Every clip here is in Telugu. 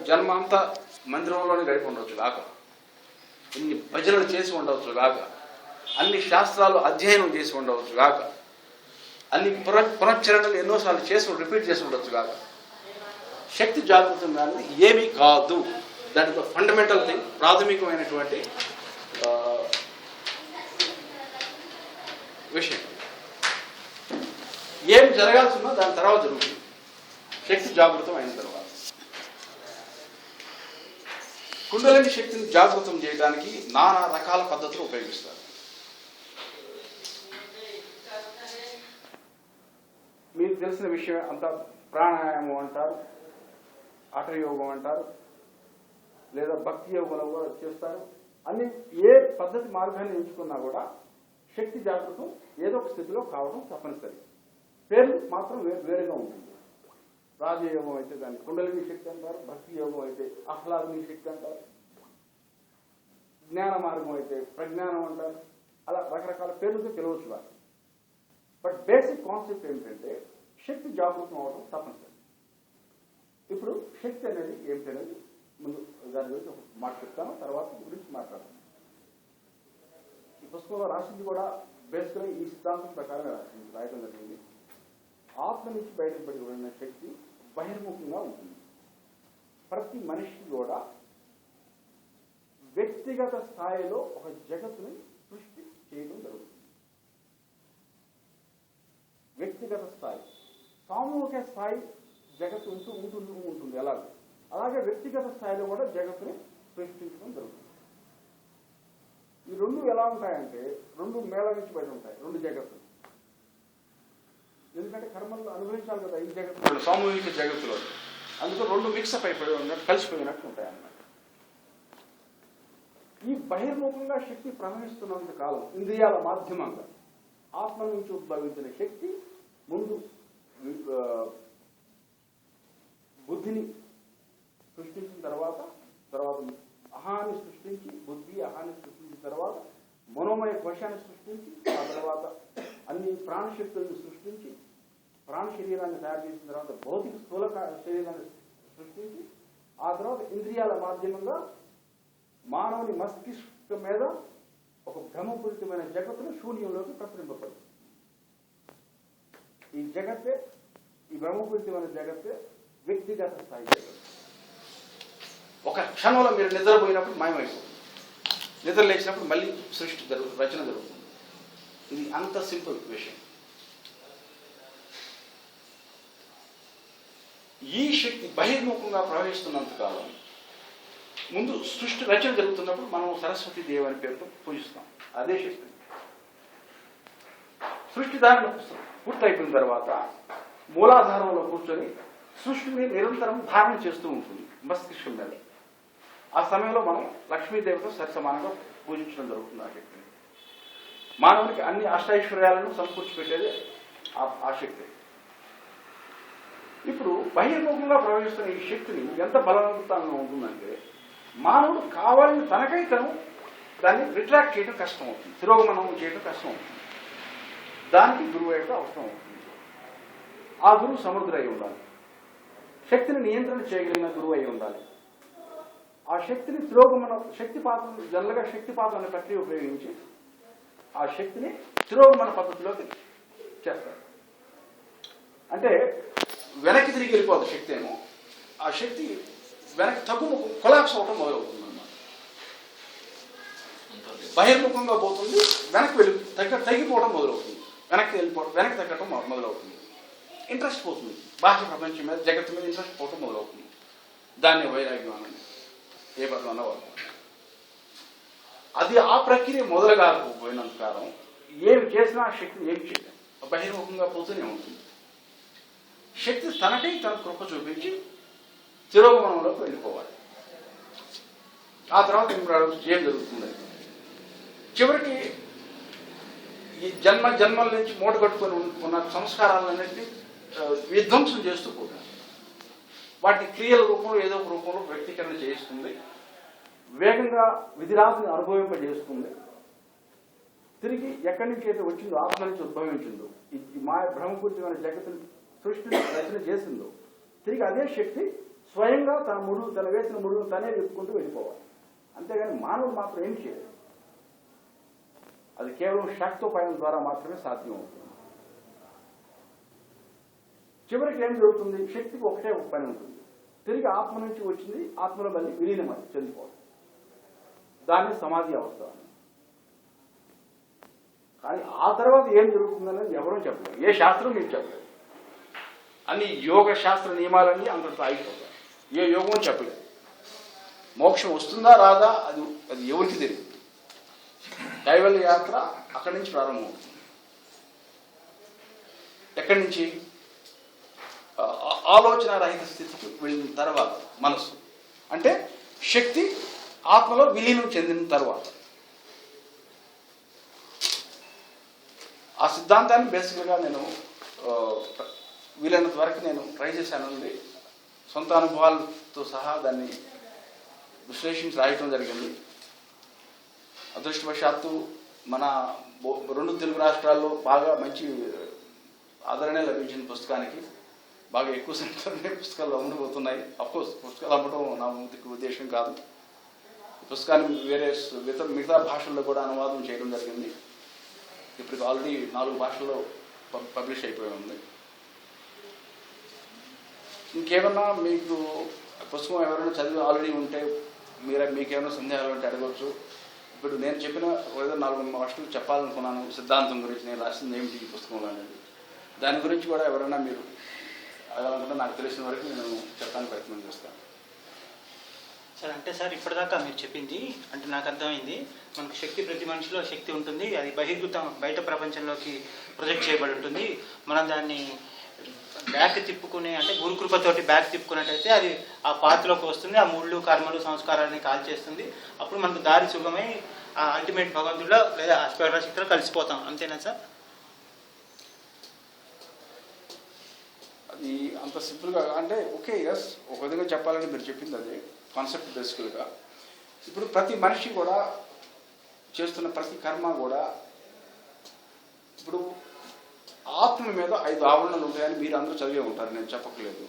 జన్మ అంతా మందిరంలోనే గడిపి ఉండవచ్చు కాక. ఇన్ని భజనలు చేసి ఉండవచ్చు కాక. అన్ని శాస్త్రాలు అధ్యయనం చేసి ఉండవచ్చు కాక. అన్ని పున పునశ్చరణలు ఎన్నోసార్లు చేసి రిపీట్ చేసి ఉండొచ్చు కాక. శక్తి జాగ్రత్త అనేది ఏమీ కాదు. దానికి ఫండమెంటల్ థింగ్ ప్రాథమికమైనటువంటి విషయం. ఏం జరగాల్సి దాని తర్వాత జరుగుతుంది. శక్తి జాగృతం అయిన తర్వాత. కుండలిని శక్తిని జాగృతం చేయడానికి నానా రకాల పద్ధతులు ఉపయోగిస్తారు. మీకు తెలిసిన విషయం అంత ప్రాణాయామం అంటారు అటయోగం అంటారు లేదా భక్తి యోగంలో కూడా చేస్తారు. అన్ని ఏ పద్ధతి మార్గాన్ని ఎంచుకున్నా కూడా శక్తి జాగృతం ఏదో ఒక స్థితిలో కావడం తప్పనిసరి. పేర్లు మాత్రం వే- వేరుగా ఉంటుంది. రాజయోగం అయితే దాన్ని కుండలిని శక్తి అంటారు భక్తి యోగం అయితే ఆహ్లాదని శక్తి అంటారు జ్ఞాన మార్గం అయితే ప్రజ్ఞానం అంటారు. అలా రకరకాల పేర్లతో పిలవచ్చు వారు. బట్ బేసిక్ కాన్సెప్ట్ ఏమిటంటే శక్తి జాగృతం అవడం తప్పనిసరి. ఇప్పుడు శక్తి అనేది ఏమిటనేది ముందు దాని గురించి ఒక మాట చెప్తాను తర్వాత గురించి మాట్లాడతాను. ఈ పుస్తకంలో రాసింది కూడా బేసిక్గా ఈ సిద్ధాంతం ప్రకారం రాసింది రాయడం జరిగింది. ఆత్మ నుంచి బయటపడి ఉన్న శక్తి బహిర్ముఖంగా ఉంటుంది. ప్రతి మనిషికి కూడా వ్యక్తిగత స్థాయిలో ఒక జగత్తుని సృష్టి చేయడం జరుగుతుంది. వ్యక్తిగత స్థాయి. సామూహిక స్థాయి జగత్తు ఉంటూ ఉంటుంది ఉంటుంది అలాగే. అలాగే వ్యక్తిగత స్థాయిలో కూడా జగత్తుని సృష్టించడం జరుగుతుంది. ఈ రెండు ఎలా ఉంటాయంటే రెండు మేళవించి బయట ఉంటాయి రెండు జగత్తులు. ఎందుకంటే కర్మలు అనుభవించాలి కదా ఈ జగత్తు సామూహిక జగత్తులో. అందుకు రెండు మిక్సప్ అయిపోయి ఉన్నట్టు కలిసిపోయినట్టు ఉంటాయి అన్నమాట ఈ బహిర్ముఖంగా శక్తి ప్రవహిస్తున్నంత కాలం ఇంద్రియాల మాధ్యమంగా ఆత్మ నుంచి ఉద్భవించిన శక్తి ముందు బుద్ధిని సృష్టించిన తర్వాత తర్వాత అహాన్ని సృష్టించి బుద్ధి అహాన్ని సృష్టించిన తర్వాత మనోమయ కోశాన్ని సృష్టించి ఆ తర్వాత అన్ని ప్రాణశక్తులను సృష్టించి ప్రాణ శరీరాన్ని తయారు చేసిన తర్వాత భౌతిక స్థూల శరీరాన్ని సృష్టించి ఆ తర్వాత ఇంద్రియాల మాధ్యమంగా మానవుని మస్తిష్కం మీద ఒక భ్రమపూరితమైన జగత్తును శూన్యంలోకి ప్రసరింపబడింది ఈ జగత్తే ఈ బ్రహ్మపూరితమైన జగత్తే వ్యక్తిగత స్థాయి జగత్తు. ఒక క్షణంలో మీరు నిద్రపోయినప్పుడు మాయమైపోతుంది. నిద్ర లేచినప్పుడు మళ్ళీ సృష్టి జరుగుతుంది రచన జరుగుతుంది. ఇది అంత సింపుల్ విషయం. ఈ శక్తి బహిర్ముఖంగా ప్రవహిస్తున్నంత కాలం ముందు సృష్టి రచన జరుగుతున్నప్పుడు మనం సరస్వతి దేవి అని పేరుతో పూజిస్తాం. అదే శక్తి సృష్టి ధారణ పూర్తయిపోయిన తర్వాత మూలాధారంలో కూర్చొని సృష్టిని నిరంతరం ధారణ చేస్తూ ఉంటుంది మస్తిష్కం మీద. ఆ సమయంలో మనం లక్ష్మీదేవితో సరిసమానంగా పూజించడం జరుగుతుంది ఆ శక్తిని. మానవునికి అన్ని అష్టైశ్వర్యాలను సమకూర్చి పెట్టేది ఆ- ఆ శక్తి. ఇప్పుడు బహిర్ముఖంగా ప్రవహిస్తున్న ఈ శక్తిని ఎంత బలవంతంగా ఉంటుందంటే మానవుడు కావాలని తనకై తను దాన్ని రిట్రాక్ట్ చేయడం కష్టం అవుతుంది తిరోగమనం చేయడం కష్టం అవుతుంది దానికి గురువు యొక్క అవసరం అవుతుంది. ఆ గురువు సమర్థుడై ఉండాలి. శక్తిని నియంత్రణ చేయగలిగిన గురువు అయి ఉండాలి. ఆ శక్తిని తిరోగమన శక్తిపాతం జనరల్గా శక్తిపాతం అనే ప్రక్రియ ఉపయోగించి ఆ శక్తిని తిరోగమన పద్ధతిలోకి చేస్తారు. అంటే వెనక్కి తిరిగి వెళ్ళిపోదు శక్తి ఏమో. ఆ శక్తి వెనక్కి తగ్గు కొలాప్స్ అవటం మొదలవుతుంది అన్నమాట బహిర్ముఖంగా పోతుంది వెనక్కి వెళ్ళి తగ్గ తగ్గిపోవడం మొదలవుతుంది వెనక్కి వెళ్ళిపోవడం వెనక్కి తగ్గటం మొదలవుతుంది ఇంట్రెస్ట్ పోతుంది బాహ్య ప్రపంచం మీద జగత్తు మీద ఇంట్రెస్ట్ పోవటం మొదలవుతుంది దాన్ని వైరాగ్యం అనండి ఏ పదం అన్నా వాడతాం. అది ఆ ప్రక్రియ మొదలు కాకపోయినంత కాలం ఏమి చేసినా ఆ శక్తిని ఏమి చేయలేం బహిర్ముఖంగా పోతూనే ఉంటుంది శక్తి తనకై తన కృప చూపించి తిరోగుణంలోకి వెళ్ళిపోవాలి. ఆ తర్వాత ఇప్పుడు ఏం జరుగుతుంది? చివరికి ఈ జన్మ జన్మల నుంచి మూట కట్టుకొని ఉన్న- సంస్కారాలన్నింటినీ విధ్వంసం చేస్తూ పోతారు. వాటిని క్రియల రూపంలో ఏదో ఒక రూపంలో వ్యక్తీకరణ చేస్తుంది వేగంగా విధిరాశిని అనుభవింపజేస్తుంది. తిరిగి ఎక్కడి నుంచి అయితే వచ్చిందో ఆత్మ నుంచి ఉద్భవించిందో ఈ ఈ మాయ భ్రమపూరితమైన జగత్తుని సృష్టిని రచన చేసిందో తిరిగి అదే శక్తి స్వయంగా తన ముడుగు తన వేసిన ముడుగు తనే విప్పుకుంటూ వెళ్ళిపోవాలి. అంతేగాని మానవుడు మాత్రం ఏం చేయలేదు అది కేవలం శాక్తోపాయం ద్వారా మాత్రమే సాధ్యం అవుతుంది చివరికి ఏం జరుగుతుంది? శక్తికి ఒకటే ఒక పని ఉంటుంది. తిరిగి ఆత్మ నుంచి వచ్చింది ఆత్మలో మళ్ళీ విలీనమై చెందిపోవడం దాన్ని సమాధి అవస్థ కానీ ఆ తర్వాత ఏం జరుగుతుందనేది ఎవరూ చెప్పలేదు ఏ శాస్త్రం మీకు చెప్పలేదు అన్ని యోగ శాస్త్ర నియమాలన్నీ అంతటితో ఆగిపోతాయి. ఏ యోగం చెప్పలేదు. మోక్షం వస్తుందా రాదా? అది అది ఎవరికి తెలియదు. కైవల్య యాత్ర అక్కడి నుంచి ప్రారంభమవుతుంది. ఎక్కడి నుంచి? ఆలోచన రహిత స్థితికి వెళ్ళిన తర్వాత మనసు అంటే శక్తి ఆత్మలో విలీనం చెందిన తర్వాత. ఆ సిద్ధాంతాన్ని బేసిక్గా నేను వీలైనంత వరకు నేను ట్రై చేశాను సొంత అనుభవాలతో సహా దాన్ని విశ్లేషించి రాయటం జరిగింది. అదృష్టవశాత్తు మన బో- రెండు తెలుగు రాష్ట్రాల్లో బాగా మంచి ఆదరణ లభించిన పుస్తకానికి. బాగా ఎక్కువ సంఖ్యలోనే పుస్తకాలు అమ్ముడుపోతున్నాయి. అఫ్కోర్స్ పుస్తకాలు అమ్మడం నా ముందుకు ఉద్దేశం కాదు. పుస్తకాన్ని వేరే మిగతా మిగతా భాషల్లో కూడా అనువాదం చేయడం జరిగింది. ఇప్పుడు ఆల్రెడీ నాలుగు భాషల్లో పబ్- పబ్లిష్ అయిపోయి ఉంది. ఇంకేమన్నా మీకు పుస్తకం ఎవరైనా చదివి ఆల్రెడీ ఉంటే మీరు మీకేమైనా సందేహాలు ఉంటే అడగవచ్చు. ఇప్పుడు నేను చెప్పిన ఏదో నాలుగు మాస్టర్లు చెప్పాలనుకున్నాను సిద్ధాంతం గురించి నేను రాసింది ఏమిటి ఈ పుస్తకంలో అనేది. దాని గురించి కూడా ఎవరైనా మీరు అడగాలనుకుంటే నాకు తెలిసిన వరకు నేను చెప్పడానికి ప్రయత్నం చేస్తాను. సార్ అంటే సార్ ఇప్పటిదాకా మీరు చెప్పింది అంటే నాకు అర్థమైంది. మనకు శక్తి ప్రతి మనిషిలో శక్తి ఉంటుంది అది బహిర్గతం బయట ప్రపంచంలోకి ప్రొజెక్ట్ చేయబడి ఉంటుంది. మనం దాన్ని బ్యాక్ తిప్పుకునే అంటే గురుకృపతోటి బ్యాక్ తిప్పుకున్నట్టయితే అది ఆ పాత్రలోకి వస్తుంది ఆ ముళ్ళు కర్మలు సంస్కారాన్ని కాల్ చేస్తుంది అప్పుడు మనకు దారి సుగమై ఆ అల్టిమేట్ భగవంతుడిలో లేదా ఆ శక్తిలో కలిసిపోతాం. అంతేనా సార్? అది అంత సింపుల్గా అంటే ఓకే ఎస్ ఒక విధంగా చెప్పాలని మీరు చెప్పింది అదే కాన్సెప్ట్ బేసికల్గా ఇప్పుడు ప్రతి మనిషి కూడా చేస్తున్న ప్రతి కర్మ కూడా ఇప్పుడు ఆత్మ మీద ఐదు ఆవరణలు ఉంటాయని మీరు అందరూ చదివే ఉంటారు నేను చెప్పట్లేదు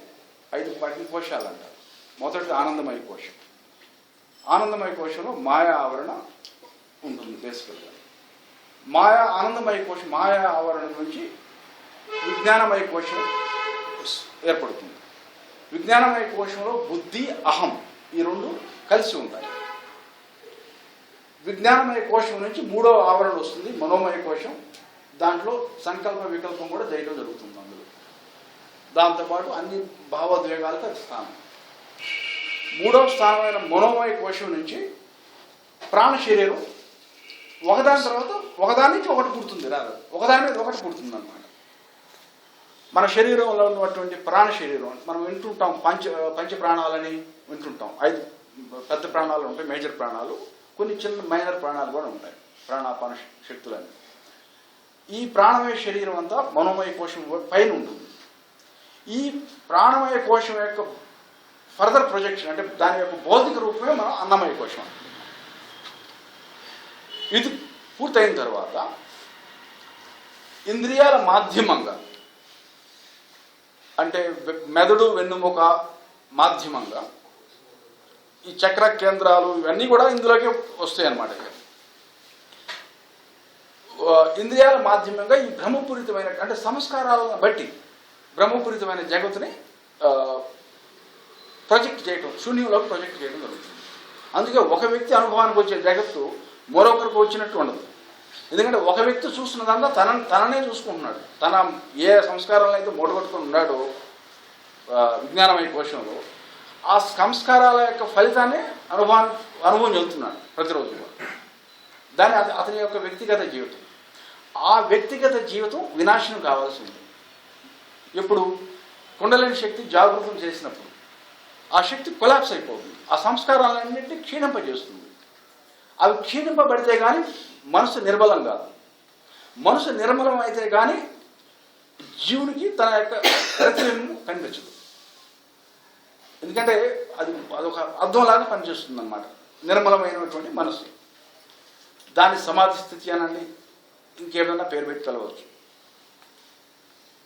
ఐదు వాటిని కోశాలు అంటారు. మొదటిది ఆనందమయ కోశం. ఆనందమయ కోశంలో మాయా ఆవరణ ఉంటుంది బేసికల్గా. మాయా ఆనందమయ కోశం మాయా ఆవరణ నుంచి విజ్ఞానమయ కోశం ఏర్పడుతుంది. విజ్ఞానమయ కోశంలో బుద్ధి అహం ఈ రెండు కలిసి ఉంటాయి. విజ్ఞానమయ కోశం నుంచి మూడో ఆవరణ వస్తుంది మనోమయ కోశం దాంట్లో సంకల్ప వికల్పం కూడా చేయడం జరుగుతుంది అందులో. దాంతోపాటు అన్ని భావోద్వేగాలకు అది స్థానం మూడవ స్థానమైన మనోమయ కోశం నుంచి ప్రాణ శరీరం ఒకదాని తర్వాత ఒకదాని నుంచి ఒకటి పుడుతుంది రాదు. ఒకదాని మీద ఒకటి పుడుతుంది అన్నమాట మన శరీరంలో ఉన్నటువంటి ప్రాణ శరీరం మనం వింటుంటాం పంచ పంచ ప్రాణాలని వింటుంటాం. ఐదు పెద్ద ప్రాణాలు ఉంటాయి మేజర్ ప్రాణాలు. కొన్ని చిన్న మైనర్ ప్రాణాలు కూడా ఉంటాయి ప్రాణాపాన శక్తులని ఈ ప్రాణమయ శరీరం అంతా మనోమయ కోశం పైన ఉంటుంది. ఈ ప్రాణమయ కోశం యొక్క ఫర్దర్ ప్రొజెక్షన్ అంటే దాని యొక్క భౌతిక రూపమే మనం అన్నమయ కోశం. ఇది పూర్తయిన తర్వాత ఇంద్రియాల మాధ్యమంగా అంటే మెదడు వెన్నుముక మాధ్యమంగా ఈ చక్ర కేంద్రాలు ఇవన్నీ కూడా ఇందులోకి వస్తాయి అన్నమాట ఇంద్రియాల మాధ్యమంగా ఈ భ్రమపూరితమైన అంటే సంస్కారాలను బట్టి భ్రమపూరితమైన జగత్తుని ప్రొజెక్ట్ చేయటం శూన్యంలోకి ప్రొజెక్ట్ చేయడం జరుగుతుంది. అందుకే ఒక వ్యక్తి అనుభవానికి వచ్చే జగత్తు మరొకరికి వచ్చినట్టు ఉండదు. ఎందుకంటే ఒక వ్యక్తి చూస్తున్న దాంట్లో తన తననే చూసుకుంటున్నాడు. తన ఏ సంస్కారాలను అయితే మూడగొట్టుకుని ఉన్నాడో విజ్ఞానమైన కోశంలో ఆ సంస్కారాల యొక్క ఫలితాన్ని అనుభవం అనుభవం చెందుతున్నాడు ప్రతిరోజు. దాని అత- అతని యొక్క వ్యక్తిగత జీవితం. ఆ వ్యక్తిగత జీవితం వినాశనం కావాల్సి ఉంది. ఎప్పుడు కుండలిని శక్తి జాగృతం చేసినప్పుడు ఆ శక్తి కొలాప్స్ అయిపోతుంది. ఆ సంస్కారాలన్నింటినీ క్షీణింపజేస్తుంది. అవి క్షీణింపబడితే కానీ మనసు నిర్మలం కాదు. మనసు నిర్మలం అయితే కానీ జీవునికి తన యొక్క ప్రతిబింబం కనిపించదు. ఎందుకంటే అది అదొక అర్థంలాగా పనిచేస్తుంది అన్నమాట నిర్మలమైనటువంటి మనసు. దాని సమాధి స్థితి అనండి. ఇంకేమైనా పేరు పెట్టి తెలవచ్చు.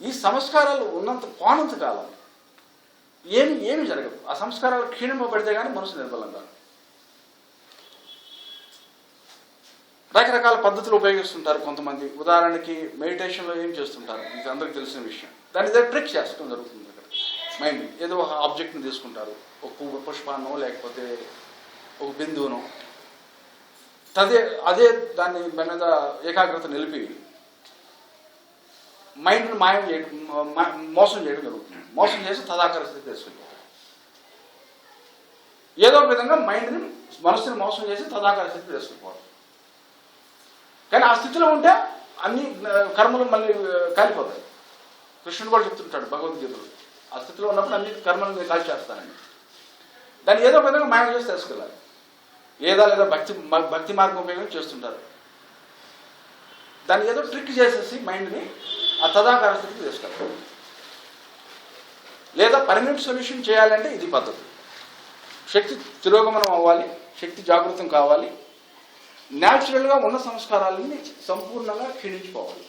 ఈ సంస్కారాలు ఉన్నంత పోనంత కాలం ఏమి ఏమి జరగదు ఆ సంస్కారాలు క్షీణింపబడితే కానీ మనసు నిర్బలం కాదు రకరకాల పద్ధతులు ఉపయోగిస్తుంటారు కొంతమంది. ఉదాహరణకి మెడిటేషన్లో ఏం చేస్తుంటారు? ఇది అందరికి తెలిసిన విషయం. దాని దగ్గర ట్రిక్ చేస్తూ జరుగుతుంది అక్కడ. మైండ్ ఏదో ఒక ఆబ్జెక్ట్ని తీసుకుంటారు. ఒక పువ్వు పుష్పాన్నో లేకపోతే ఒక బిందువునో. అదే అదే దాన్ని దాని మీద ఏకాగ్రత నిలిపి మైండ్ని మాయం చేయడం మోసం చేయడం జరుగుతుంది. మోసం చేసి తదాకర స్థితి తీసుకుంటారు ఏదో ఒక విధంగా మైండ్ని మనసుని మోసం చేసి తదాకర స్థితి తీసుకుపోవడం కానీ ఆ స్థితిలో ఉంటే అన్ని కర్మలు మళ్ళీ కాలిపోతాయి. కృష్ణుడు కూడా చెప్తుంటాడు భగవద్గీతలో ఆ స్థితిలో ఉన్నప్పుడు అన్ని కర్మలు నేను కాల్ చేస్తానని దాన్ని ఏదో ఒక విధంగా మాయం చేసి తెలుసుకెళ్ళాలి ఏదో లేదా భక్తి భక్తి మార్గం ఉపయోగం చేస్తుంటారు. దాన్ని ఏదో ట్రిక్ చేసేసి మైండ్ని ఆ తదాకార స్థితికి తీసుకెళ్తారు. లేదా పర్మనెంట్ సొల్యూషన్ చేయాలంటే ఇది పద్ధతి. శక్తి తిరోగమనం అవ్వాలి శక్తి జాగృతం కావాలి న్యాచురల్గా ఉన్న సంస్కారాలని సంపూర్ణంగా క్షీణించిపోవాలి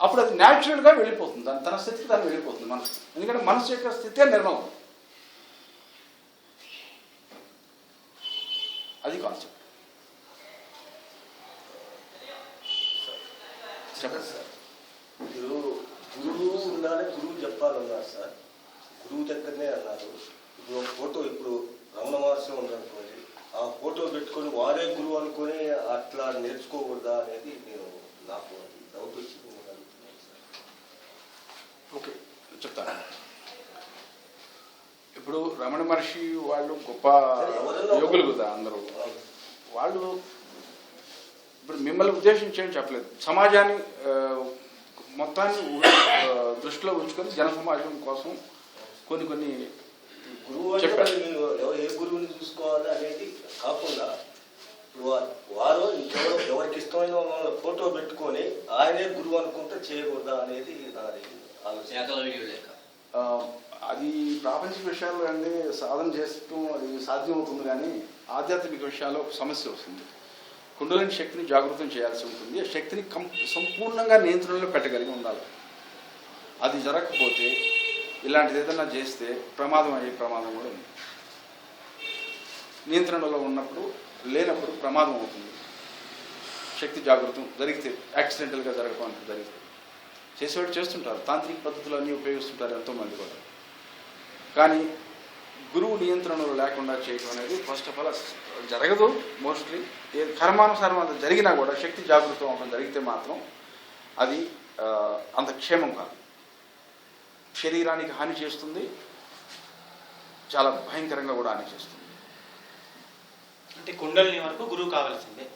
అప్పుడు అది న్యాచురల్గా వెళ్ళిపోతుంది దాని తన స్థితికి దాన్ని వెళ్ళిపోతుంది మనసు. ఎందుకంటే మనసు యొక్క స్థితే నిర్మలం అది కాన్సెప్ట్ చెప్పండి సార్ మీరు గురువు ఉండాలి గురువు చెప్పాలన్నారు సార్ గురువు దగ్గరనే అన్నారు ఇప్పుడు ఒక ఫోటో ఇప్పుడు రమణ మహర్షి ఉందనుకోండి ఆ ఫోటో పెట్టుకొని వారే గురువు అనుకొని అట్లా నేర్చుకోకూడదా అనేది నేను నాకు డౌట్ వచ్చింది మిమ్మల్ని అడుగుతున్నాను సార్ ఓకే చెప్తాను ఇప్పుడు రమణ మహర్షి వాళ్ళు గొప్ప యోగులు కదా అందరూ. వాళ్ళు ఇప్పుడు మిమ్మల్ని ఉద్దేశించి ఏం చెప్పలేదు. సమాజాన్ని మొత్తాన్ని దృష్టిలో ఉంచుకొని జన సమాజం కోసం కొన్ని కొన్ని గురువు ఏ గురువుని చూసుకోవాలి అనేది కాకుండా వారు ఇంకెవరో ఎవరికి ఇష్టమైన వాళ్ళ ఫోటో పెట్టుకొని ఆయనే గురువు అనుకుంటే చేయకూడదా అనేది నాది ఆలోచన. అది ప్రాపంచిక విషయాల్లో అండి సాధన చేస్తూ అది సాధ్యమవుతుంది కానీ ఆధ్యాత్మిక విషయాల్లో సమస్య వస్తుంది. కుండలిని శక్తిని జాగృతం చేయాల్సి ఉంటుంది. ఆ శక్తిని కం సంపూర్ణంగా నియంత్రణలో పెట్టగలిగి ఉండాలి. అది జరగకపోతే ఇలాంటిది ఏదైనా చేస్తే ప్రమాదం అయ్యే ప్రమాదం కూడా ఉంది. నియంత్రణలో ఉన్నప్పుడు లేనప్పుడు ప్రమాదం అవుతుంది. శక్తి జాగృతం జరిగితే యాక్సిడెంటల్గా జరగడం జరిగితే. చేసేవాడు చేస్తుంటారు. తాంత్రిక పద్ధతులు అన్నీ ఉపయోగిస్తుంటారు ఎంతోమంది కూడా. కానీ గురువు నియంత్రణలో లేకుండా చేయడం అనేది ఫస్ట్ ఆఫ్ ఆల్ జరగదు మోస్ట్లీ ఏ కర్మానుసారం అది జరిగినా కూడా శక్తి జాగృతం అవడం జరిగితే మాత్రం అది అంత క్షేమం కాదు. శరీరానికి హాని చేస్తుంది. చాలా భయంకరంగా కూడా హాని చేస్తుంది. అంటే కుండలిని వరకు గురువు కావాల్సిందే.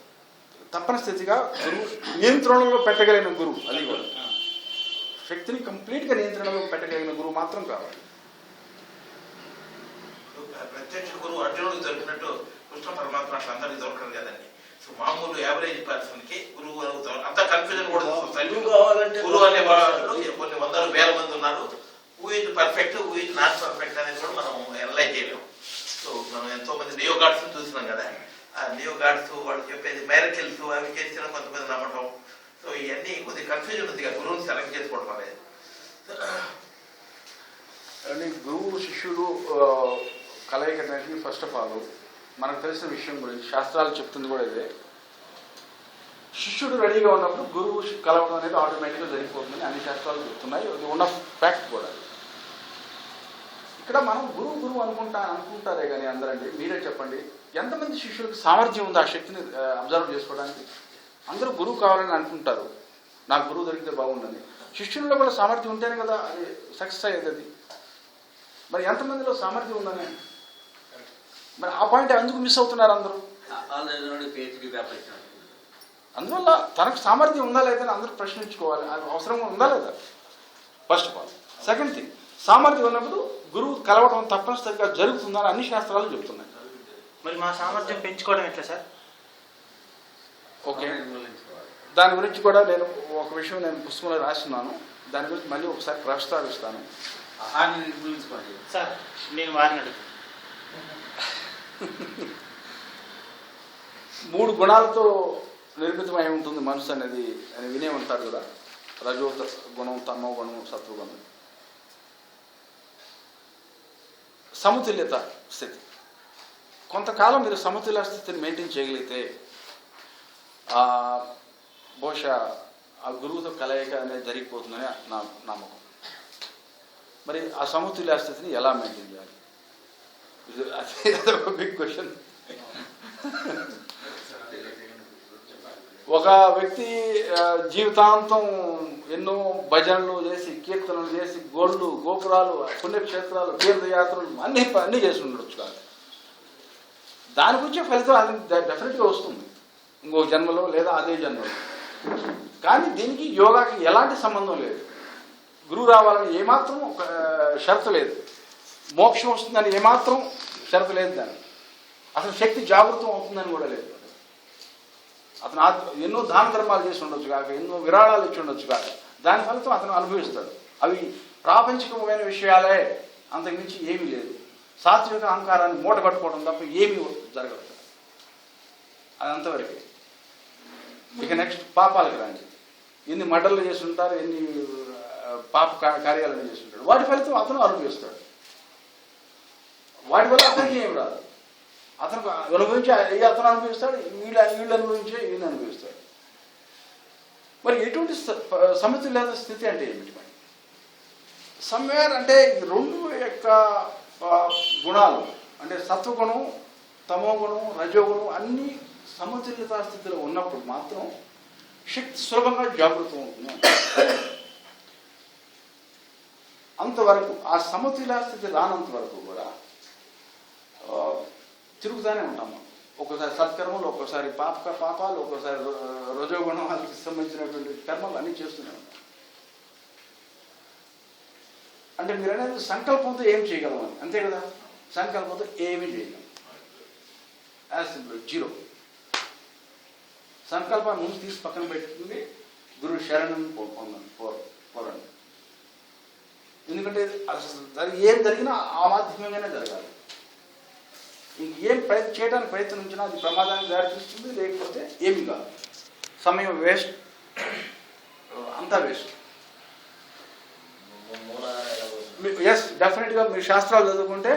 తప్పని స్థితిగా గురువు నియంత్రణలో పెట్టగలిగిన గురువు అది కూడా. శక్తిని కంప్లీట్గా నియంత్రణలో పెట్టగలిగిన గురువు మాత్రం కావాలి ప్రత్యక్ష గురువు అర్జునుడికి దొరికినట్టు కృష్ణ పరమాత్మ అట్లా అందరికి దొరకరు కదండి సో మామూలు యావరేజ్ పర్సన్కి గురువు అంత కన్ఫ్యూజన్ కూడా గురువు కావాలంటే గురువు అనే వాళ్ళు కొన్ని వందల వేల మంది ఉన్నారు. Who is perfect who is not perfect అనేది కూడా మనం అనలైజ్ చేయలేము. సో మనం ఎంతో మంది నియో గాడ్స్ చూస్తున్నాం కదా. ఆ నియో గాడ్స్ వాళ్ళు చెప్పేది మ్యారకిల్స్ అవి చేసిన కొంతమంది నమ్మటం సో ఇవన్నీ కొద్దిగా కన్ఫ్యూజన్ ఉంది గురువుని సెలెక్ట్ చేసుకోవడం అనేది గురువు శిష్యుడు కలయిక అనేది ఫస్ట్ ఆఫ్ ఆల్ మనకు తెలిసిన విషయం గురించి శాస్త్రాలు చెప్తుంది కూడా ఇదే. శిష్యుడు రెడీగా ఉన్నప్పుడు గురువు కలవడం అనేది ఆటోమేటిక్గా జరిగిపోతుందని అన్ని శాస్త్రాలు చెప్తున్నాయి. అది ఉన్న ఫ్యాక్ట్ కూడా. ఇక్కడ మనం గురువు గురువు అనుకుంటా అనుకుంటారే కానీ అందరండి మీరే చెప్పండి. ఎంతమంది శిష్యులకు సామర్థ్యం ఉంది ఆ శక్తిని అబ్జర్వ్ చేసుకోవడానికి? అందరూ గురువు కావాలని అనుకుంటారు. నాకు గురువు దొరికితే బాగుండని. శిష్యుల్లో కూడా సామర్థ్యం ఉంటేనే కదా అది సక్సెస్ అయ్యేది. అది మరి ఎంతమందిలో సామర్థ్యం ఉందని? మరి ఆ పాయింట్ ఎందుకు మిస్ అవుతున్నారు అందరూ? అందువల్ల తనకు సామర్థ్యం ఉందా లేదా అని అందరూ ప్రశ్నించుకోవాలి. అది అవసరం ఉందా లేదా? First of all second thing సామర్థ్యం ఉన్నప్పుడు గురువు కలవడం తప్పనిసరిగా జరుగుతుందని అన్ని శాస్త్రాలు చెప్తున్నాయి. మరి మా సామర్థ్యం పెంచుకోవడం ఎట్లా సార్? ఓకే దాని గురించి కూడా నేను ఒక విషయం నేను పుస్తకంలో రాస్తున్నాను. దాని గురించి మళ్ళీ ఒకసారి ప్రస్తావిస్తాను. సార్ నేను వారిని మూడు గుణాలతో నిర్మితమై ఉంటుంది మనసు అనేది అని వినే ఉంటారు కదా. రజో గుణం తమో గుణం సత్వగుణం సమతుల్యత స్థితి. కొంతకాలం మీరు సమతుల్య స్థితిని మెయింటైన్ చేయగలిగితే బహుశా ఆ గురువుతో కలయిక అనేది జరిగిపోతుందని నా నమ్మకం. మరి ఆ సమతుల్య స్థితిని ఎలా మెయింటైన్ చేయాలి? ఇది అదే బిగ్ క్వశ్చన్ ఒక వ్యక్తి జీవితాంతం ఎన్నో భజనలు చేసి కీర్తనలు చేసి గోళ్ళు గోపురాలు పుణ్యక్షేత్రాలు తీర్థయాత్రలు అన్ని అన్ని చేసి ఉండొచ్చు కాదు. దాని గురించి ఫలితం అది డెఫినెట్గా వస్తుంది. జన్మలో లేదా అదే జన్మలో. కానీ దీనికి యోగాకి ఎలాంటి సంబంధం లేదు. గురువు రావాలని ఏమాత్రం ఒక షరతు లేదు. మోక్షం వస్తుందని ఏమాత్రం షరతు లేదు దాన్ని అసలు శక్తి జాగృతం అవుతుందని కూడా లేదు. అతను ఆత్మ- ఎన్నో దాన ధర్మాలు చేసి ఉండొచ్చు కాక ఎన్నో విరాళాలు ఇచ్చి ఉండొచ్చు కాక దాని ఫలితం అతను అనుభవిస్తాడు. అవి ప్రాపంచికమైన విషయాలే. అంతకుమించి ఏమీ లేదు. సాత్విక అహంకారాన్ని మూట కట్టుకోవడం తప్ప ఏమీ జరగదు. అది అంతవరకే. ఇక నెక్స్ట్ పాపాలకు రండి ఎన్ని మర్డర్లు చేసి ఉంటారు ఎన్ని పాప కార్యాలను చేసి ఉంటాడు వాటి ఫలితం అతను అనుభవిస్తాడు. వాటి వల్ల అతనికి ఏమి రాదు. అతను అనుభవించి అతను అనుభవిస్తాడు వీళ్ళు వీళ్ళు అనుభవించి ఈయన అనుభవిస్తాడు. మరి ఎటువంటి స- లేదా స్థితి అంటే ఏమిటి మరి? సమ్వేర్ అంటే రెండు యొక్క గుణాలు అంటే సత్వగుణం తమో గుణం రజోగుణం అన్ని సమతుల్యత స్థితిలో ఉన్నప్పుడు మాత్రం శక్తి సులభంగా జాగృతం అవుతుంది. అంతవరకు ఆ సమతుల్య స్థితి రానంత వరకు కూడా తిరుగుతూనే ఉంటాము ఒక్కోసారి సత్కర్మలు ఒక్కోసారి పాప పాపాలు ఒక్కోసారి రజోగుణాలకి సంబంధించినటువంటి కర్మలు అన్నీ చేస్తూనే ఉంటాం. అంటే మీరు అనేది సంకల్పంతో ఏం చేయగలం అంతే కదా? సంకల్పంతో ఏమీ చేయగలం యాజ్ సింపుల్ జీరో. సంకల్పాన్ని ముందు తీసి పక్కన పెట్టుకుని గురువు శరణం పొందండి కోరండి ఎందుకంటే అసలు ఏం జరిగినా ఆ మాధ్యమంగానే జరగాలి. ఇంకేం ప్రయత్నం చేయడానికి ప్రయత్నించినా అది ప్రమాదానికి దారితీస్తుంది లేకపోతే ఏమి కాదు. సమయం వేస్ట్. అంతా వేస్ట్. ఎస్ డెఫినెట్గా మీరు శాస్త్రాలు చదువుకుంటే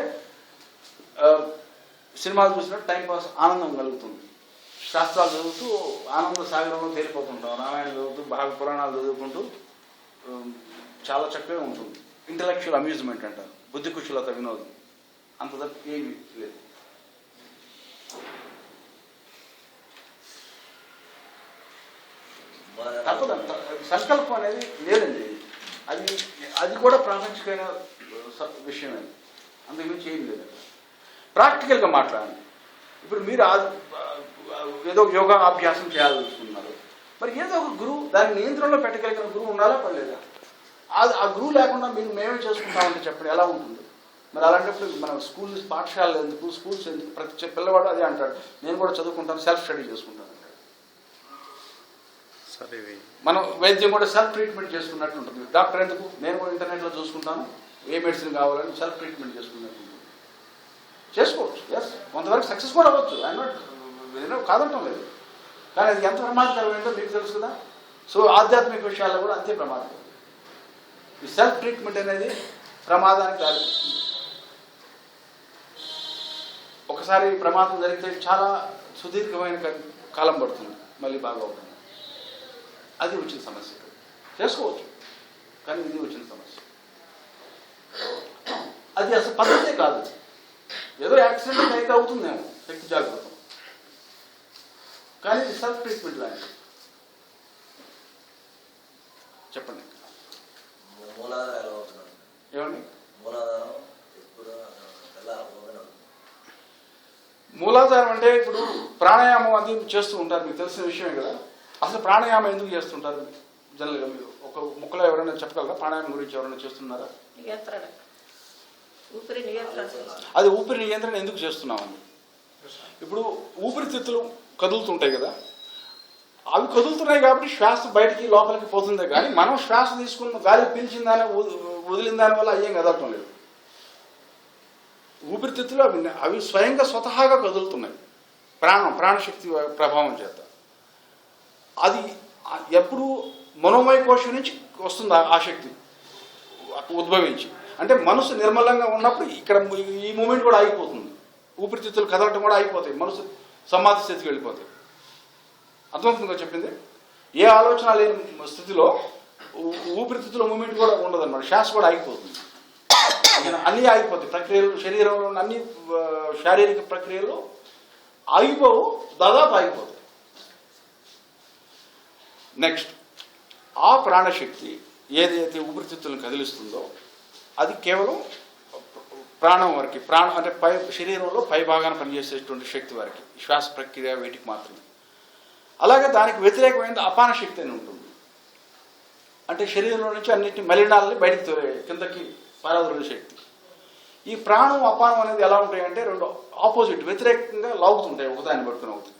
సినిమాలు చూసినట్టు టైం పాస్ ఆనందం కలుగుతుంది. శాస్త్రాలు చదువుతూ ఆనంద సాగరంలో తేలిపోతుంటాం. రామాయణం చదువుతూ భాగ పురాణాలు చదువుకుంటూ చాలా చక్కగా ఉంటుంది. ఇంటలెక్చువల్ అమ్యూజ్మెంట్ అంటారు. బుద్ధి కుషులత వినోదం. అంత తప్ప లేదు. తప్పదు సంకల్పం అనేది లేదండి. అది అది కూడా ప్రాపంచికమైన స- విషయమే. అందుగురించి ఏం లేదు. ప్రాక్టికల్గా మాట్లాడండి. ఇప్పుడు మీరు ఏదో యోగా అభ్యాసం చేయాలనుకున్నారు మరి ఏదో ఒక గురువు దాని నియంత్రణలో పెట్టగలిగిన గురువు ఉండాలా పర్లేదా? అది ఆ గురువు లేకుండా మీరు మేమే చేసుకుంటామంటే చెప్పండి ఎలా ఉంటుంది? మరి అలాంటప్పుడు మనం స్కూల్ పాఠశాలలు ఎందుకు స్కూల్స్ ఎందుకు? ప్రతి పిల్లవాడు అదే అంటాడు నేను కూడా చదువుకుంటాను సెల్ఫ్ స్టడీ చేసుకుంటాను మనం వైద్యం కూడా సెల్ఫ్ ట్రీట్మెంట్ చేసుకున్నట్టు ఉంటుంది. డాక్టర్ ఎందుకు? నేను కూడా ఇంటర్నెట్లో చూసుకుంటాను ఏ మెడిసిన్ కావాలని సెల్ఫ్ ట్రీట్మెంట్ చేసుకున్నట్టు చేసుకోవచ్చు. ఎస్ కొంతవరకు సక్సెస్ కూడా అవ్వచ్చు. ఐ నాట్ నేను కాదంటం లేదు. కానీ అది ఎంత ప్రమాదకరమైందో మీకు తెలుసు కదా? సో ఆధ్యాత్మిక విషయాల్లో కూడా అంతే ప్రమాదం. ఈ సెల్ఫ్ ట్రీట్మెంట్ అనేది ప్రమాదానికి దారితీస్తుంది. ఒకసారి ప్రమాదం జరిగితే చాలా సుదీర్ఘమైన కాలం పడుతుంది. మళ్ళీ బాగా అవుతుంది. అది వచ్చిన సమస్య. చేసుకోవచ్చు. కానీ ఇది వచ్చిన సమస్య. అది అసలు పద్ధతే కాదు. ఏదో యాక్సిడెంట్ అయితే అవుతుందేమో శక్తి జాగ్రత్తం. కానీ సెల్ఫ్ ట్రీట్మెంట్ లాంటిది. చెప్పండి. మూలాధారం ఏమండి? అంటే ఇప్పుడు ప్రాణాయామం అది చేస్తూ ఉంటారు. మీకు తెలిసిన విషయమే కదా. అసలు ప్రాణాయామం ఎందుకు చేస్తుంటారు? జనరల్గా మీరు ఒక ముక్కలో ఎవరైనా చెప్పగలరా? ప్రాణాయామం గురించి ఎవరైనా చేస్తున్నారా? అది ఊపిరి నియంత్రణ ఎందుకు చేస్తున్నామండి ఇప్పుడు ఊపిరితిత్తులు కదులుతుంటాయి కదా. అవి కదులుతున్నాయి కాబట్టి శ్వాస బయటికి లోపలికి పోతుందే కానీ మనం శ్వాస తీసుకున్న గాలి పీల్చిందానే వదిలిన దాని వల్ల అయ్యేం కదలటం లేదు. ఊపిరితిత్తులు అవి అవి స్వయంగా స్వతహాగా కదులుతున్నాయి. ప్రాణం ప్రాణశక్తి ప్రభావం చేత. అది ఎప్పుడు మనోమయ కోశం నుంచి వస్తుంది ఆ- ఆ శక్తి? ఉద్భవించి. అంటే మనసు నిర్మలంగా ఉన్నప్పుడు ఇక్కడ ఈ మూమెంట్ కూడా ఆగిపోతుంది. ఊపిరితిత్తులు కదలటం కూడా ఆగిపోతాయి. మనసు సమాధి స్థితికి వెళ్ళిపోతాయి. అర్థమవుతుందిగా చెప్పింది? ఏ ఆలోచన లేని స్థితిలో ఊ- ఊపిరితిత్తుల మూమెంట్ కూడా ఉండదు అనమాట శ్వాస కూడా ఆగిపోతుంది. అన్నీ ఆగిపోతాయి. ప్రక్రియలు శరీరంలో ఉన్న అన్ని శారీరక ప్రక్రియలు ఆగిపోవు. దాదాపు ఆగిపోతాయి. నెక్స్ట్ ఆ ప్రాణశక్తి ఏదైతే ఊపిరితిత్తులను కదిలిస్తుందో అది కేవలం ప్రాణం వరకు ప్రాణం అంటే పై శరీరంలో పై భాగాన పనిచేసేటువంటి శక్తి వరకు శ్వాస ప్రక్రియ వీటికి మాత్రమే. అలాగే దానికి వ్యతిరేకమైన అపాన శక్తి అని ఉంటుంది. అంటే శరీరంలో నుంచి అన్నిటి మలినాలని బయటికి కిందకి పారదొరిగే శక్తి. ఈ ప్రాణం అపానం అనేది ఎలా ఉంటాయంటే రెండు ఆపోజిట్ వ్యతిరేకంగా లాగుతుంటాయి ఒకదాన్ని పట్టుకుని అవుతుంది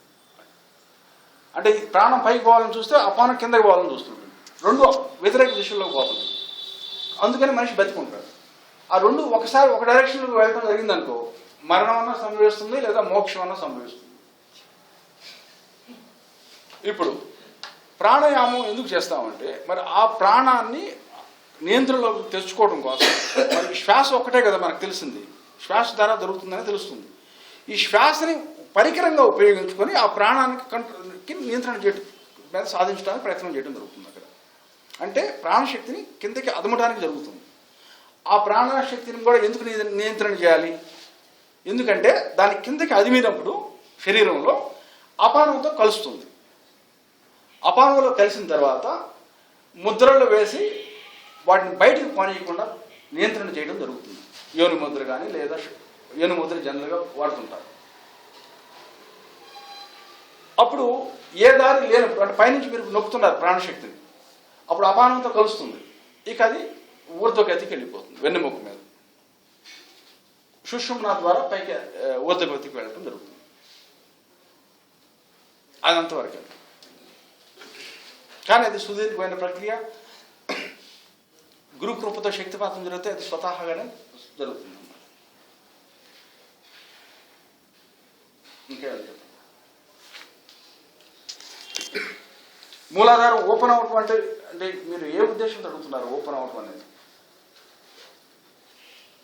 అంటే ఈ ప్రాణం పైకి పోవాలని చూస్తే అపానం కిందకి పోవాలని చూస్తుంటుంది. రెండు వ్యతిరేక దిశల్లో పోతుంది అందుకని మనిషి బతికుంటాడు. ఆ రెండు ఒకసారి ఒక డైరెక్షన్లో వెళ్ళడం జరిగిందనుకో మరణం అన్న సంభవిస్తుంది లేదా మోక్షం అన్న సంభవిస్తుంది. ఇప్పుడు ప్రాణాయామం ఎందుకు చేస్తామంటే మరి ఆ ప్రాణాన్ని నియంత్రణలోకి తెచ్చుకోవడం కోసం మరి శ్వాస ఒక్కటే కదా మనకు తెలిసింది. శ్వాస ద్వారా దొరుకుతుందని తెలుస్తుంది. ఈ శ్వాసని పరికరంగా ఉపయోగించుకొని ఆ ప్రాణానికి కంట్రోల్కి నియంత్రణ చేయడం మీద సాధించడానికి ప్రయత్నం చేయడం జరుగుతుంది. అంటే ప్రాణశక్తిని కిందకి అదమడానికి జరుగుతుంది. ఆ ప్రాణశక్తిని కూడా ఎందుకు నియంత్రణ చేయాలి? ఎందుకంటే దాని కిందకి అదిమినప్పుడు శరీరంలో అపానంతో కలుస్తుంది. అపానంలో కలిసిన తర్వాత ముద్రలు వేసి వాటిని బయటకు పోనీయకుండా నియంత్రణ చేయడం జరుగుతుంది. యోని ముద్ర కానీ లేదా యోని ముద్ర జనరల్గా వాడుతుంటారు. అప్పుడు ఏ దారి లేనప్పుడు అంటే పైనుంచి మీరు నొక్కుతున్నారు ప్రాణశక్తిని. అప్పుడు అపానంతో కలుస్తుంది. ఇక అది ఊర్ధ్వగతికి వెళ్ళిపోతుంది వెన్నెముక మీద. సుషుమ్న ద్వారా పైకి ఊర్ధ్వగతికి వెళ్ళటం జరుగుతుంది. అదంతవరకు కానీ అది సుదీర్ఘమైన ప్రక్రియ. గురు కృపతో శక్తిపాతం జరిగితే అది స్వతహాగానే జరుగుతుంది ఇంకా మూలాధారం ఓపెన్ అవటం అంటే అంటే మీరు ఏ ఉద్దేశంతో అడుగుతున్నారు ఓపెన్ అవటం అనేది?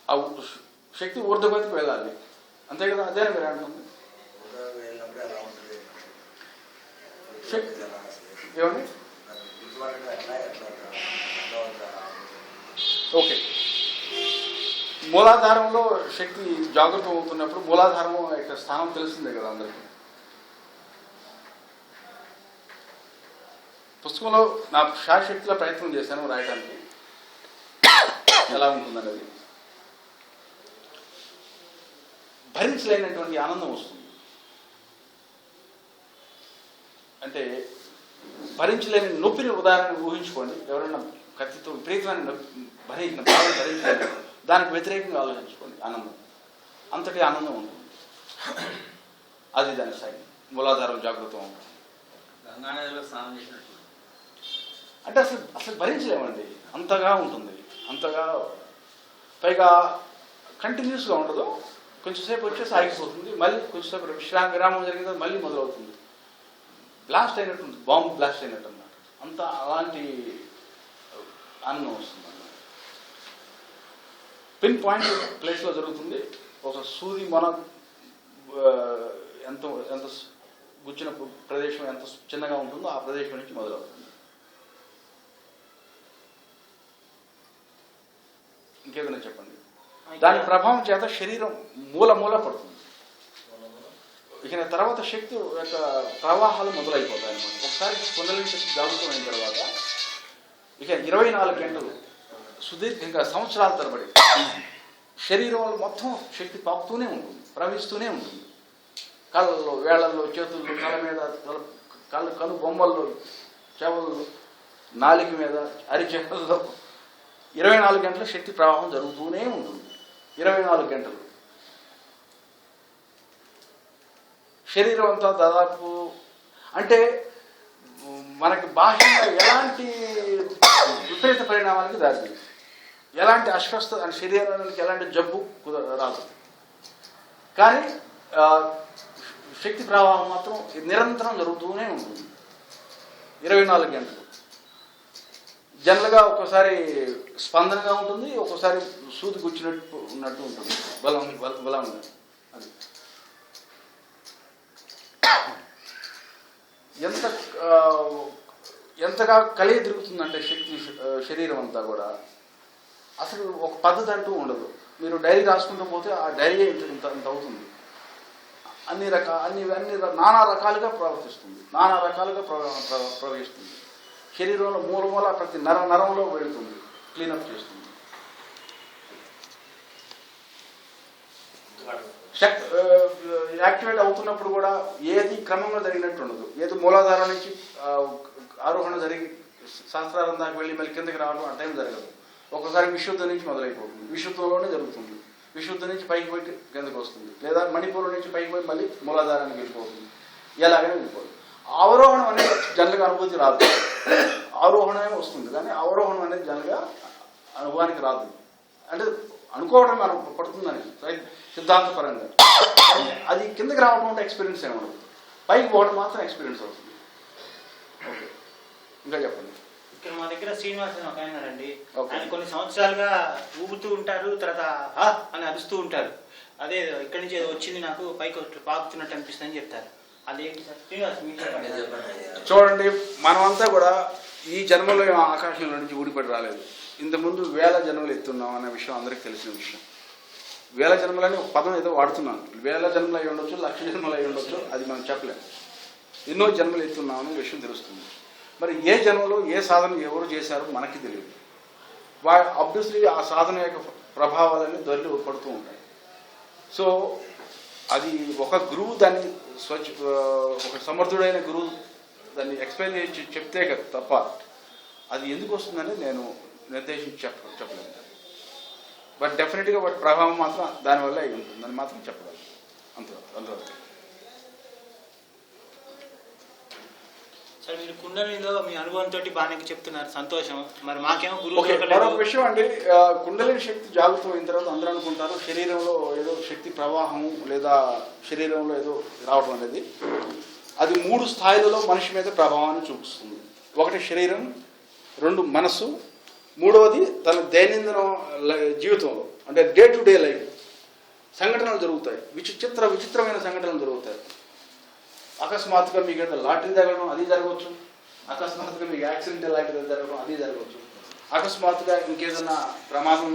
ఆ శక్తి ఊర్ధగతికి వెళ్ళాలి. అంతే కదా? అదే మీరు అంటుంది? ఏమండి? ఓకే. మూలాధారంలో శక్తి జాగృతం అవుతున్నప్పుడు మూలాధారం యొక్క స్థానం తెలిసిందే కదా అందరికీ. పుస్తకంలో నా శాశక్తిలో ప్రయత్నం చేశాను రాయడానికి ఎలా ఉంటుందనేది. భరించలేనటువంటి ఆనందం వస్తుంది. అంటే భరించలేని నొప్పిని ఉదాహరణ ఊహించుకోండి. ఎవరైనా కత్తితో విపరీతమైన నొప్పి భరించిన బాధ భరించలేరు దానికి వ్యతిరేకంగా ఆలోచించుకోండి. ఆనందం. అంతటి ఆనందం ఉంటుంది. అది దాని సైన్ మూలాధారం జాగృతం ఉంటుంది. గంగానదిలో స్నానం చేసినట్టు. అంటే అసలు అసలు భరించలేమండి. అంతగా ఉంటుంది. అంతగా పైగా కంటిన్యూస్గా ఉండదు. కొంచెంసేపు వచ్చేసి ఆగిపోతుంది మళ్ళీ కొంచెంసేపు విశ్రామ విరామం జరిగిన తర్వాత మళ్ళీ మొదలవుతుంది. బ్లాస్ట్ అయినట్టు బాంబు బ్లాస్ట్ అయినట్టు అన్నమాట. అంత అలాంటి ఆనందం వస్తుంది అన్నమాట. పిన్ పాయింట్ ప్లేస్లో జరుగుతుంది. ఒక సూది మన ఎంత ఎంత గుచ్చిన ప్రదేశం ఎంత చిన్నగా ఉంటుందో ఆ ప్రదేశం నుంచి మొదలవుతుంది. ఇంకేదైనా చెప్పండి? దాని ప్రభావం చేత శరీరం మూల మూల పడుతుంది. ఇక తర్వాత శక్తి యొక్క ప్రవాహాలు మొదలైపోతాయి అన్నమాట. ఒకసారి కుండలిని శక్తి జాగృతం అయిన తర్వాత ఇక ఇరవై నాలుగు గంటలు సుదీర్ఘంగా సంవత్సరాల తరబడి శరీరంలో మొత్తం శక్తి పాకుతూనే ఉంటుంది ప్రవహిస్తూనే ఉంటుంది. కళ్ళల్లో వేళల్లో చేతుల్లో తల మీద కళ్ళు కను బొమ్మల్లో చెవుల్లో నాలిక మీద అరిచెవుల్లో ఇరవై నాలుగు గంటల శక్తి ప్రవాహం జరుగుతూనే ఉంటుంది. ఇరవై నాలుగు గంటలు. శరీరం అంతా దాదాపు అంటే మనకి బాహ్యంగా ఎలాంటి విపరీత పరిణామాలకి దారితీస్తుంది ఎలాంటి అస్వస్థ అంటే శరీరానికి ఎలాంటి జబ్బు రాదు. కానీ శక్తి ప్రవాహం మాత్రం నిరంతరం జరుగుతూనే ఉంటుంది. ఇరవై నాలుగు గంటలు. జనరల్గా ఒక్కోసారి స్పందనగా ఉంటుంది ఒక్కోసారి సూది గుచ్చినట్టు ఉన్నట్టు ఉంటుంది. బలం బల- ఉంది అది. ఎంత ఎంతగా కలిగి తిరుగుతుందంటే శక్తి శరీరం అంతా కూడా అసలు ఒక పద్ధతి అంటూ ఉండదు. మీరు డైరీ రాసుకుంటూ పోతే ఆ డైరీ ఇంత ఇంత ఇంత అవుతుంది. అన్ని రకాల అన్ని అన్ని నానా రకాలుగా ప్రవర్తిస్తుంది. నానా రకాలుగా ప్ర ప్రవహిస్తుంది శరీరంలో మూల మూల ప్రతి నర నరంలో వెళుతుంది క్లీనప్ చేస్తుంది. శక్ యాక్టివేట్ అవుతున్నప్పుడు కూడా ఏది క్రమంగా జరిగినట్టు ఉండదు. ఏది మూలాధారం నుంచి ఆరోహణ జరిగి శాస్త్రాలను దాకా వెళ్ళి మళ్ళీ కిందకి రావడం ఆ టైం జరగదు. ఒకసారి విశుద్ధ నుంచి మొదలైపోతుంది. విశుద్ధంలోనే జరుగుతుంది. విశుద్ధ నుంచి పైకి పోయి కిందకి వస్తుంది. లేదా మణిపూర్ నుంచి పైకి పోయి మళ్ళీ మూలాధారానికి వెళ్ళిపోతుంది. ఎలాగైనా వెళ్ళిపోతుంది. అవరోహణం అనేది జనరల్గా అనుభూతి రాదు. ఆరోహణమే వస్తుంది. కానీ అవరోహణం అనేది జనరల్గా అనుభవానికి రాదు. అంటే అనుకోవడం మనం పడుతుందని. రైట్? సిద్ధాంతపరంగా. అది కిందకి రావడం అంటే ఎక్స్పీరియన్స్ ఏమవుతుంది పైకి పోవడం మాత్రం ఎక్స్పీరియన్స్ అవుతుంది. ఓకే. ఇంకా చెప్పండి. ఇక్కడ మా దగ్గర శ్రీనివాస్ ఒక ఆయన Okay. ఆయన కొన్ని సంవత్సరాలుగా ఊగుతూ ఉంటారు తర్వాత అని అరుస్తూ ఉంటారు. అదే ఇక్కడి నుంచి వచ్చింది నాకు పైకి పాకుతున్నట్టు అనిపిస్తుంది అని చెప్తారు. చూడండి మనమంతా కూడా ఈ జన్మలో ఆకాశంలో నుంచి ఊడిపడి రాలేదు. ఇంతకుముందు వేల జన్మలు ఎత్తున్నాం అనే విషయం అందరికీ తెలిసిన విషయం. వేల జన్మలని ఒక పదం ఏదో వాడుతున్నాను వేల జన్మలు అయి ఉండొచ్చు లక్ష జన్మలు అయి ఉండొచ్చు అది మనం చెప్పలేము ఎన్నో జన్మలు ఎత్తున్నాం అనే విషయం తెలుస్తుంది. మరి ఏ జన్మలో ఏ సాధన ఎవరు చేశారో మనకి తెలియదు. వా అబ్వియస్లీ ఆ సాధన యొక్క ప్రభావాలన్నీ దొరికి పడుతూ ఉంటాయి. సో అది ఒక గురువు దాన్ని స్వచ్ఛ ఒక సమర్థుడైన గురువు దాన్ని ఎక్స్ప్లెయిన్ చేసి చెప్తే కదా తప్ప అది ఎందుకు వస్తుందని నేను నిర్దేశించి చెప్ప చెప్పలేను. బట్ డెఫినెట్గా వాటి ప్రభావం మాత్రం దానివల్ల అయి ఉంటుందని మాత్రం చెప్పగలను అంత అంతవరకు సార్ మీరు మీ అనుభవంతో బాగానే చెప్తున్నారు. సంతోషం. మరి మాకేమో గురువు. మరొక విషయం అండి. కుండలిని శక్తి జాగ్రత్త అయిన తర్వాత అందరూ అనుకుంటారు శరీరంలో ఏదో శక్తి ప్రవాహం లేదా శరీరంలో ఏదో రావడం అనేది అది మూడు స్థాయిలలో మనిషి మీద ప్రభావాన్ని చూపిస్తుంది. ఒకటి శరీరం రెండు మనసు మూడవది తన దైనందిన జీవితంలో అంటే డే టు డే లైఫ్ సంఘటనలు జరుగుతాయి. విచిత్ర విచిత్రమైన సంఘటనలు జరుగుతాయి. అకస్మాత్తుగా మీకు ఏదో లాటరీ జరగడం అది జరగవచ్చు. అకస్మాత్తుగా మీకు యాక్సిడెంట్ లాంటిది జరగడం అది జరగవచ్చు. అకస్మాత్తుగా ఇంకేదన్నా ప్రమాదం